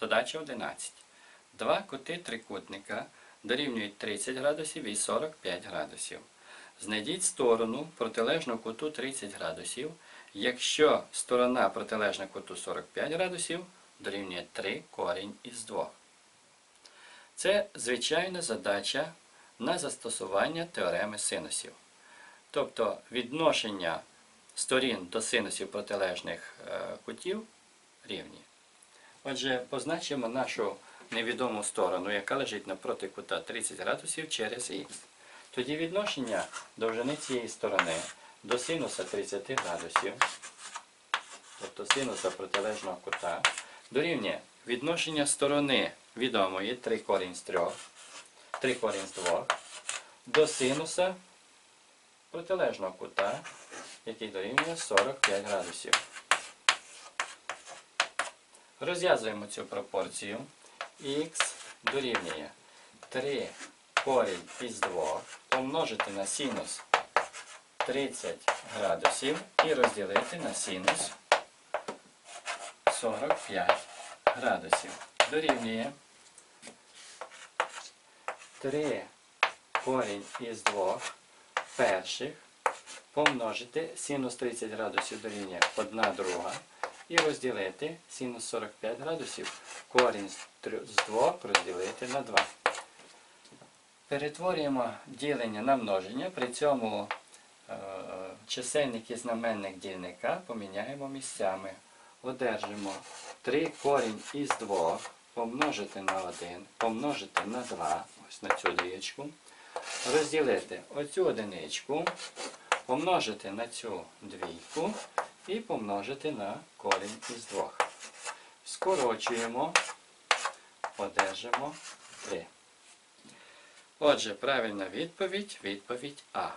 Задача 11. Два кути трикутника дорівнюють 30 градусів і 45 градусів. Знайдіть сторону протилежну куту 30 градусів, якщо сторона протилежна куту 45 градусів дорівнює 3 корінь із 2. Це звичайна задача на застосування теореми синусів. Тобто відношення сторін до синусів протилежних е, кутів рівні. Отже, позначимо нашу невідому сторону, яка лежить напроти кута 30 градусів через х. Тоді відношення довжини цієї сторони до синуса 30 градусів, тобто синуса протилежного кута, дорівнює відношення сторони відомої 3 корінь з 3, 3 корінь з 2, до синуса протилежного кута, який дорівнює 45 градусів. Розв'язуємо цю пропорцію. Х дорівнює 3 корінь із 2 помножити на синус 30 градусів і розділити на синус 45 градусів. Дорівнює 3 корінь із 2 перших помножити синус 30 градусів дорівнює 1 друга і розділити синус 45 градусів корінь з 2 розділити на 2. Перетворюємо ділення на множення, при цьому е, чисельник і знаменник дільника поміняємо місцями. Одержимо 3 корінь із 2 помножити на 1, помножити на 2, ось на цю двічку, розділити оцю одиничку, помножити на цю двійку і помножити на корінь із 2. Скорочуємо, одержимо 3. Отже, правильна відповідь, відповідь А.